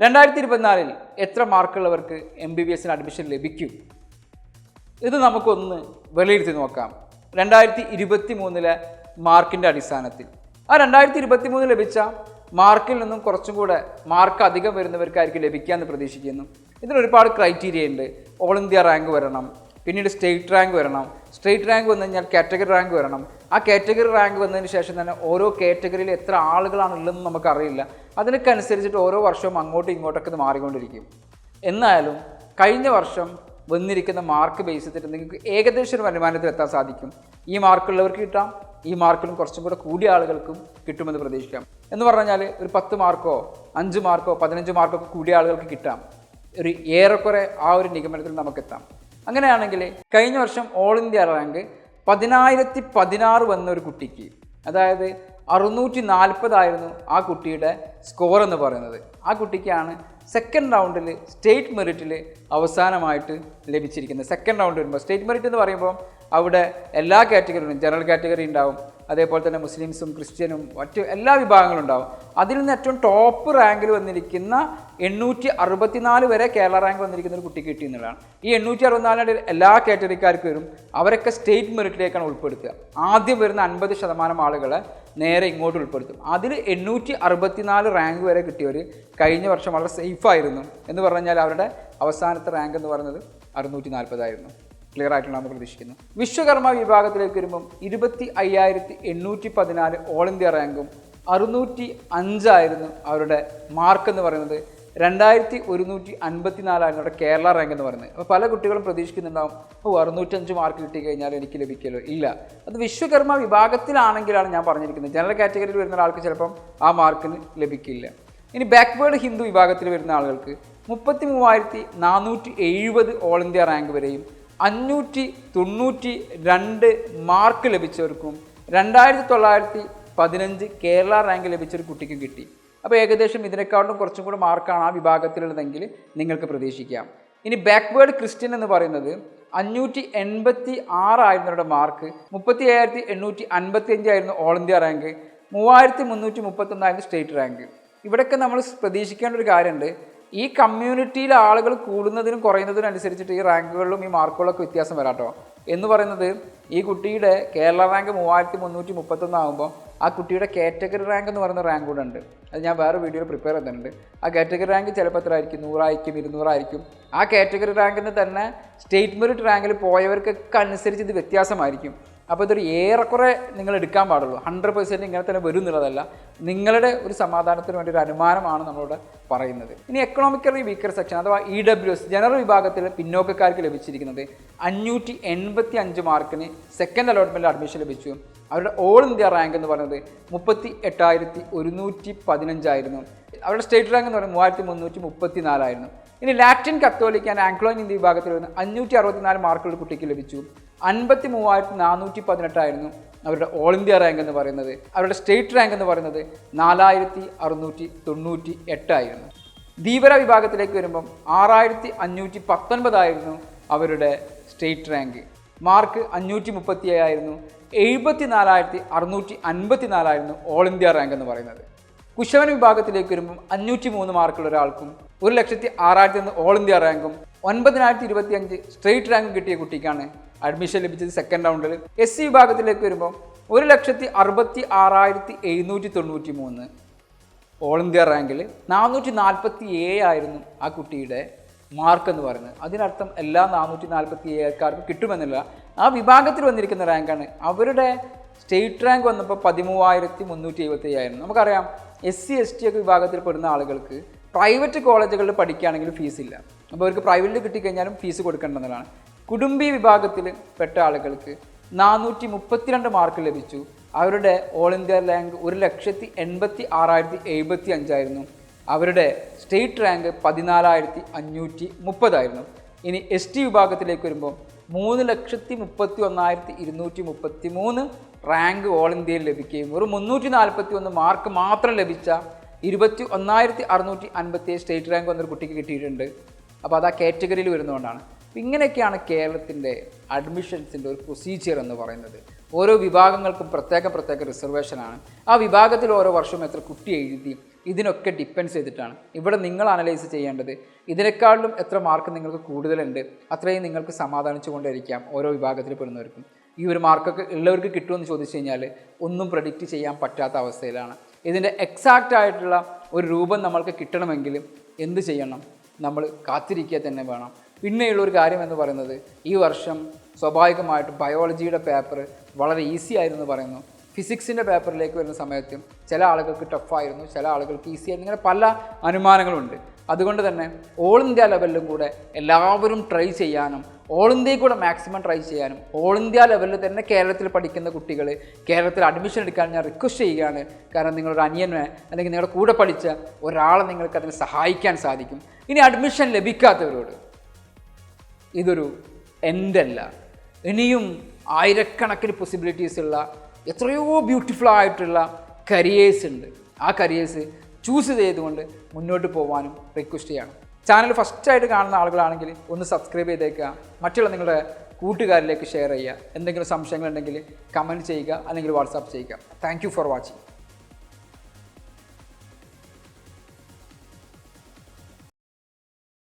രണ്ടായിരത്തി ഇരുപത്തിനാലിൽ എത്ര മാർക്കുള്ളവർക്ക് എം ബി ബി എസിന് അഡ്മിഷൻ ലഭിക്കും? ഇത് നമുക്കൊന്ന് വിലയിരുത്തി നോക്കാം. രണ്ടായിരത്തി ഇരുപത്തി മൂന്നിലെ മാർക്കിന്റെ അടിസ്ഥാനത്തിൽ. ആ രണ്ടായിരത്തി ഇരുപത്തി മൂന്ന് ലഭിച്ച മാർക്കിൽ നിന്നും കുറച്ചും കൂടെ മാർക്ക് അധികം വരുന്നവർക്കായിരിക്കും ലഭിക്കാമെന്ന് പ്രതീക്ഷിക്കുന്നു. ഇതിനൊരുപാട് ക്രൈറ്റീരിയ ഉണ്ട്. ഓൾ ഇന്ത്യ റാങ്ക് വരണം. പിന്നീട് സ്റ്റേറ്റ് റാങ്ക് വരണം. സ്റ്റേറ്റ് റാങ്ക് വന്നു കഴിഞ്ഞാൽ കാറ്റഗറി റാങ്ക് വരണം. ആ കാറ്റഗറി റാങ്ക് വന്നതിന് ശേഷം തന്നെ ഓരോ കാറ്റഗറിയിൽ എത്ര ആളുകളാണ് ഉള്ളതെന്ന് നമുക്കറിയില്ല. അതിനൊക്കെ അനുസരിച്ചിട്ട് ഓരോ വർഷവും അങ്ങോട്ടും ഇങ്ങോട്ടൊക്കെ ഇത് മാറിക്കൊണ്ടിരിക്കും. എന്നാലും കഴിഞ്ഞ വർഷം വന്നിരിക്കുന്ന മാർക്ക് ബേസ് ചെയ്തിട്ട് നിങ്ങൾക്ക് ഏകദേശം ഒരു വരുമാനത്തിൽ എത്താൻ സാധിക്കും. ഈ മാർക്കുള്ളവർക്ക് കിട്ടാം ഈ മാർക്കിലും കുറച്ചും കൂടെ കൂടിയ ആളുകൾക്കും കിട്ടുമെന്ന് പ്രതീക്ഷിക്കാം. എന്ന് പറഞ്ഞാൽ ഒരു പത്ത് മാർക്കോ അഞ്ച് മാർക്കോ പതിനഞ്ച് മാർക്കോ ഒക്കെ കൂടിയ ആളുകൾക്ക് കിട്ടാം. ഒരു ഏറെക്കുറെ ആ ഒരു നിഗമനത്തിൽ നമുക്കെത്താം. അങ്ങനെയാണെങ്കിൽ കഴിഞ്ഞ വർഷം ഓൾ ഇന്ത്യ റാങ്ക് പതിനായിരത്തി പതിനാറ് വന്ന ഒരു കുട്ടിക്ക്. അതായത് അറുന്നൂറ്റി നാൽപ്പതായിരുന്നു ആ കുട്ടിയുടെ സ്കോർ എന്ന് പറയുന്നത്. ആ കുട്ടിക്കാണ് സെക്കൻഡ് റൗണ്ടിൽ സ്റ്റേറ്റ് മെറിറ്റിൽ അവസാനമായിട്ട് ലഭിച്ചിരിക്കുന്നത്. സെക്കൻഡ് റൗണ്ട് വരുമ്പോൾ സ്റ്റേറ്റ് മെറിറ്റ് എന്ന് പറയുമ്പോൾ അവിടെ എല്ലാ കാറ്റഗറിയും ജനറൽ കാറ്റഗറി ഉണ്ടാവും. അതേപോലെ തന്നെ മുസ്ലിംസും ക്രിസ്ത്യനും മറ്റ് എല്ലാ വിഭാഗങ്ങളും ഉണ്ടാവും. അതിൽ നിന്ന് ഏറ്റവും ടോപ്പ് റാങ്കിൽ വന്നിരിക്കുന്ന എണ്ണൂറ്റി അറുപത്തിനാല് വരെ കേരള റാങ്ക് വന്നിരിക്കുന്ന ഒരു കുട്ടിക്ക് കിട്ടി എന്നുള്ളതാണ്. ഈ എണ്ണൂറ്റി അറുപത്തിനാലിന്റെ എല്ലാ കാറ്റഗറിക്കാർക്ക് വരും. അവരൊക്കെ സ്റ്റേറ്റ് മെറിറ്റിലേക്കാണ് ഉൾപ്പെടുത്തുക. ആദ്യം വരുന്ന അൻപത് ശതമാനം ആളുകളെ നേരെ ഇങ്ങോട്ട് ഉൾപ്പെടുത്തും. അതിൽ എണ്ണൂറ്റി അറുപത്തിനാല് റാങ്ക് വരെ കിട്ടിയവർ കഴിഞ്ഞ വർഷം വളരെ സേഫായിരുന്നു എന്ന് പറഞ്ഞു കഴിഞ്ഞാൽ അവരുടെ അവസാനത്തെ റാങ്ക് എന്ന് പറയുന്നത് അറുന്നൂറ്റി നാൽപ്പതായിരുന്നു ക്ലിയർ ആയിട്ടുണ്ടെന്ന് പ്രതീക്ഷിക്കുന്നു. വിശ്വകർമ്മ വിഭാഗത്തിലേക്ക് വരുമ്പം ഇരുപത്തി അയ്യായിരത്തി എണ്ണൂറ്റി പതിനാല് ഓൾ ഇന്ത്യ റാങ്കും അറുന്നൂറ്റി അഞ്ചായിരുന്നു അവരുടെ മാർക്ക് എന്ന് പറയുന്നത്. രണ്ടായിരത്തി ഒരുന്നൂറ്റി അൻപത്തി നാലായിരുന്നു അവിടെ കേരള റാങ്ക് എന്ന് പറയുന്നത്. അപ്പോൾ പല കുട്ടികളും പ്രതീക്ഷിക്കുന്നുണ്ടാവും ഓ അറുന്നൂറ്റഞ്ച് മാർക്ക് കിട്ടി കഴിഞ്ഞാൽ എനിക്ക് ലഭിക്കുമല്ലോ ഇല്ല. അത് വിശ്വകർമ്മ വിഭാഗത്തിലാണെങ്കിലാണ് ഞാൻ പറഞ്ഞിരിക്കുന്നത്. ജനറൽ കാറ്റഗറിയിൽ വരുന്ന ആൾക്ക് ചിലപ്പം ആ മാർക്കിന് ലഭിക്കില്ല. ഇനി ബാക്ക്വേർഡ് ഹിന്ദു വിഭാഗത്തിൽ വരുന്ന ആളുകൾക്ക് മുപ്പത്തി മൂവായിരത്തി നാനൂറ്റി എഴുപത് ഓൾ ഇന്ത്യ റാങ്ക് വരെയും അഞ്ഞൂറ്റി തൊണ്ണൂറ്റി രണ്ട് മാർക്ക് ലഭിച്ചവർക്കും രണ്ടായിരത്തി തൊള്ളായിരത്തി പതിനഞ്ച് കേരള റാങ്ക് ലഭിച്ചൊരു കുട്ടിക്കും കിട്ടി. അപ്പോൾ ഏകദേശം ഇതിനേക്കാളും കുറച്ചും കൂടെ മാർക്കാണ് ആ വിഭാഗത്തിലുള്ളതെങ്കിൽ നിങ്ങൾക്ക് പ്രതീക്ഷിക്കാം. ഇനി ബാക്ക്വേർഡ് ക്രിസ്ത്യൻ എന്ന് പറയുന്നത് അഞ്ഞൂറ്റി എൺപത്തി ആറായിരുന്നവരുടെ മാർക്ക് മുപ്പത്തി ഏഴായിരത്തി എണ്ണൂറ്റി അൻപത്തി അഞ്ചായിരുന്നു ഓൾ ഇന്ത്യ റാങ്ക് മൂവായിരത്തി മുന്നൂറ്റി മുപ്പത്തൊന്നായിരുന്നു സ്റ്റേറ്റ് റാങ്ക്. ഇവിടെയൊക്കെ നമ്മൾ പ്രതീക്ഷിക്കേണ്ട ഒരു കാര്യമുണ്ട് ഈ കമ്മ്യൂണിറ്റിയിൽ ആളുകൾ കൂടുന്നതിനും കുറയുന്നതിനും അനുസരിച്ചിട്ട് ഈ റാങ്കുകളിലും ഈ മാർക്കുകളിലൊക്കെ വ്യത്യാസം വരാട്ടോ എന്ന് പറയുന്നത് ഈ കുട്ടിയുടെ കേരള റാങ്ക് മൂവായിരത്തി മുന്നൂറ്റി മുപ്പത്തൊന്ന് ആകുമ്പോൾ ആ കുട്ടിയുടെ കാറ്റഗറി റാങ്ക് എന്ന് പറയുന്ന റാങ്ക് കൂടെ ഉണ്ട്. അത് ഞാൻ വേറെ വീഡിയോയിൽ പ്രിപ്പയർ ചെയ്തിട്ടുണ്ട്. ആ കാറ്റഗറി റാങ്ക് ചിലപ്പോൾ എത്ര ആയിരിക്കും? നൂറായിരിക്കും ഇരുന്നൂറായിരിക്കും ആ കാറ്റഗറി റാങ്കിന് തന്നെ സ്റ്റേറ്റ് മെറിറ്റ് റാങ്കിൽ പോയവർക്കൊക്കെ അനുസരിച്ച് ഇത് വ്യത്യാസമായിരിക്കും. അപ്പോൾ ഇതൊരു ഏറെക്കുറെ നിങ്ങൾ എടുക്കാൻ പാടുള്ളൂ. ഹൺഡ്രഡ് പെർസെന്റ് ഇങ്ങനെ തന്നെ വരും എന്നുള്ളതല്ല നിങ്ങളുടെ ഒരു സമാധാനത്തിന് വേണ്ടി ഒരു അനുമാനമാണ് നമ്മളോട് പറയുന്നത്. ഇനി എക്കണോമിക്കലി വീക്കർ സെക്ഷൻ അഥവാ ഇ ഡബ്ല്യു എസ് ജനറൽ വിഭാഗത്തിൽ പിന്നോക്കക്കാർക്ക് ലഭിച്ചിരിക്കുന്നത് അഞ്ഞൂറ്റി എൺപത്തി അഞ്ച് മാർക്കിന് സെക്കൻഡ് അലോട്ട്മെന്റിൽ അഡ്മിഷൻ ലഭിച്ചു. അവരുടെ ഓൾ ഇന്ത്യ റാങ്ക് എന്ന് പറയുന്നത് മുപ്പത്തി എട്ടായിരത്തി ഒരുന്നൂറ്റി പതിനഞ്ചായിരുന്നു അവരുടെ സ്റ്റേറ്റ് റാങ്ക് എന്ന് പറയുന്നത് മൂവായിരത്തി മുന്നൂറ്റി മുപ്പത്തി നാലായിരുന്നു ഇനി ലാറ്റിൻ കത്തോലിക്ക ആൻഡ് ആംഗ്ലോ ഇന്ത്യ വിഭാഗത്തിൽ വരുന്ന അഞ്ഞൂറ്റി അറുപത്തിനാല് മാർക്കുകൾ കുട്ടിക്ക് ലഭിച്ചു. അൻപത്തി മൂവായിരത്തി നാനൂറ്റി പതിനെട്ടായിരുന്നു അവരുടെ ഓൾ ഇന്ത്യ റാങ്ക് എന്ന് പറയുന്നത്. അവരുടെ സ്റ്റേറ്റ് റാങ്ക് എന്ന് പറയുന്നത് നാലായിരത്തി അറുന്നൂറ്റി തൊണ്ണൂറ്റി എട്ടായിരുന്നു ധീവര വിഭാഗത്തിലേക്ക് വരുമ്പം ആറായിരത്തി അഞ്ഞൂറ്റി പത്തൊൻപതായിരുന്നു അവരുടെ സ്റ്റേറ്റ് റാങ്ക് മാർക്ക് അഞ്ഞൂറ്റി മുപ്പത്തി ഏഴായിരുന്നു എഴുപത്തി നാലായിരത്തി അറുന്നൂറ്റി അൻപത്തി നാലായിരുന്നു ഓൾ ഇന്ത്യ റാങ്ക് എന്ന് പറയുന്നത്. കുശവൻ വിഭാഗത്തിലേക്ക് വരുമ്പം അഞ്ഞൂറ്റി മൂന്ന് മാർക്കുള്ള ഒരാൾക്കും ഒരു ലക്ഷത്തി ആറായിരത്തി ഒന്ന് ഓൾ ഇന്ത്യ റാങ്കും ഒൻപതിനായിരത്തി ഇരുപത്തി അഞ്ച് സ്ട്രേറ്റ് റാങ്ക് കിട്ടിയ കുട്ടിക്കാണ് അഡ്മിഷൻ ലഭിച്ചത് സെക്കൻഡ് റൗണ്ടിൽ എസ് സി വിഭാഗത്തിലേക്ക് വരുമ്പോൾ ഒരു ലക്ഷത്തി അറുപത്തി ആറായിരത്തി എഴുന്നൂറ്റി തൊണ്ണൂറ്റി മൂന്ന്. ഓൾ ഇന്ത്യ റാങ്കിൽ നാനൂറ്റി നാൽപ്പത്തി ഏഴായിരുന്നു ആ കുട്ടിയുടെ മാർക്ക് എന്ന് പറയുന്നത്. അതിനർത്ഥം എല്ലാ നാനൂറ്റി നാൽപ്പത്തി ഏഴക്കാർക്കും കിട്ടുമെന്നില്ല. ആ വിഭാഗത്തിൽ വന്നിരിക്കുന്ന റാങ്കാണ് അവരുടെ സ്റ്റേറ്റ് റാങ്ക് വന്നപ്പോൾ പതിമൂവായിരത്തി മുന്നൂറ്റി എഴുപത്തി അയ്യായിരുന്നു നമുക്കറിയാം എസ് സി എസ് ടി ഒക്കെ വിഭാഗത്തിൽ പെടുന്ന ആളുകൾക്ക് പ്രൈവറ്റ് കോളേജുകളിൽ പഠിക്കുകയാണെങ്കിൽ ഇല്ല. അപ്പോൾ അവർക്ക് പ്രൈവറ്റിൽ കിട്ടിക്കഴിഞ്ഞാലും ഫീസ് കൊടുക്കേണ്ടതാണ്. കുടുംബി വിഭാഗത്തിൽ പെട്ട ആളുകൾക്ക് നാനൂറ്റി മുപ്പത്തിരണ്ട് മാർക്ക് ലഭിച്ചു. അവരുടെ ഓൾ ഇന്ത്യ റാങ്ക് ഒരു ലക്ഷത്തി എൺപത്തി ആറായിരത്തി എഴുപത്തി അഞ്ചായിരുന്നു. അവരുടെ സ്റ്റേറ്റ് റാങ്ക് പതിനാലായിരത്തി അഞ്ഞൂറ്റി മുപ്പതായിരുന്നു. ഇനി എസ് ടി വിഭാഗത്തിലേക്ക് വരുമ്പോൾ മൂന്ന് ലക്ഷത്തി മുപ്പത്തി ഒന്നായിരത്തി ഇരുന്നൂറ്റി മുപ്പത്തി മൂന്ന് റാങ്ക് ഓൾ ഇന്ത്യയിൽ ലഭിക്കുകയും ഒരു മുന്നൂറ്റി നാൽപ്പത്തി ഒന്ന് മാർക്ക് മാത്രം ലഭിച്ച ഇരുപത്തി ഒന്നായിരത്തി അറുന്നൂറ്റി അൻപത്തി സ്റ്റേറ്റ് റാങ്ക് വന്നൊരു കുട്ടിക്ക് കിട്ടിയിട്ടുണ്ട്. അപ്പോൾ അത് ആ കാറ്റഗറിയിൽ വരുന്നതുകൊണ്ടാണ്. ഇങ്ങനെയൊക്കെയാണ് കേരളത്തിന്റെ അഡ്മിഷൻസിന്റെ ഒരു പ്രൊസീജിയർ എന്ന് പറയുന്നത്. ഓരോ വിഭാഗങ്ങൾക്കും പ്രത്യേക പ്രത്യേക റിസർവേഷനാണ് ആ വിഭാഗത്തിൽ ഓരോ വർഷവും എത്ര കുട്ടി എഴുതി ഇതിനൊക്കെ ഡിപ്പെൻഡ് ചെയ്തിട്ടാണ്. ഇവിടെ നിങ്ങൾ അനലൈസ് ചെയ്യേണ്ടത് ഇതിനേക്കാളും എത്ര മാർക്ക് നിങ്ങൾക്ക് കൂടുതലുണ്ട് അത്രയും നിങ്ങൾക്ക് സമാധാനിച്ചു കൊണ്ടിരിക്കാം ഓരോ വിഭാഗത്തിൽ പെടുന്നവർക്കും. ഈ ഒരു മാർക്കൊക്കെ ഉള്ളവർക്ക് കിട്ടുമെന്ന് ചോദിച്ചു കഴിഞ്ഞാൽ ഒന്നും പ്രഡിക്റ്റ് ചെയ്യാൻ പറ്റാത്ത അവസ്ഥയിലാണ്. ഇതിന്റെ എക്സാക്റ്റ് ആയിട്ടുള്ള ഒരു രൂപം നമ്മൾക്ക് കിട്ടണമെങ്കിൽ എന്ത് ചെയ്യണം? നമ്മൾ കാത്തിരിക്കുക തന്നെ വേണം. പിന്നെയുള്ള ഒരു കാര്യം എന്ന് പറയുന്നത് ഈ വർഷം സ്വാഭാവികമായിട്ടും ബയോളജിയുടെ പേപ്പർ വളരെ ഈസി ആയിരുന്നു പറയുന്നു. ഫിസിക്സിന്റെ പേപ്പറിലേക്ക് വരുന്ന സമയത്തും ചില ആളുകൾക്ക് ടഫായിരുന്നു ചില ആളുകൾക്ക് ഈസി ആയിരുന്നു ഇങ്ങനെ പല അനുമാനങ്ങളുണ്ട്. അതുകൊണ്ട് തന്നെ ഓൾ ഇന്ത്യ ലെവലിലും കൂടെ എല്ലാവരും ട്രൈ ചെയ്യാനും ഓൾ ഇന്ത്യയിൽ കൂടെ മാക്സിമം ട്രൈ ചെയ്യാനും ഓൾ ഇന്ത്യ ലെവലിൽ തന്നെ കേരളത്തിൽ പഠിക്കുന്ന കുട്ടികൾ കേരളത്തിൽ അഡ്മിഷൻ എടുക്കാൻ ഞാൻ റിക്വസ്റ്റ് ചെയ്യുകയാണ്. കാരണം നിങ്ങളുടെ അനിയനെ അല്ലെങ്കിൽ നിങ്ങളുടെ കൂടെ പഠിച്ച ഒരാളെ നിങ്ങൾക്ക് അതിനെ സഹായിക്കാൻ സാധിക്കും. ഇനി അഡ്മിഷൻ ലഭിക്കാത്തവരോട് ഇതൊരു എൻഡല്ല. ഇനിയും ആയിരക്കണക്കിന് പോസിബിലിറ്റീസ് ഉള്ള എത്രയോ ബ്യൂട്ടിഫുൾ ആയിട്ടുള്ള കരിയേഴ്സ് ഉണ്ട്. ആ കരിയേഴ്സ് ചൂസ് ചെയ്തുകൊണ്ട് മുന്നോട്ട് പോകാനും റിക്വസ്റ്റ് ചെയ്യണം. ചാനൽ ഫസ്റ്റായിട്ട് കാണുന്ന ആളുകളാണെങ്കിൽ ഒന്ന് സബ്സ്ക്രൈബ് ചെയ്തേക്കുക. മറ്റുള്ള നിങ്ങളുടെ കൂട്ടുകാരിലേക്ക് ഷെയർ ചെയ്യുക. എന്തെങ്കിലും സംശയങ്ങളുണ്ടെങ്കിൽ കമന്റ് ചെയ്യുക. അല്ലെങ്കിൽ വാട്സാപ്പ് ചെയ്യുക. Thank for watching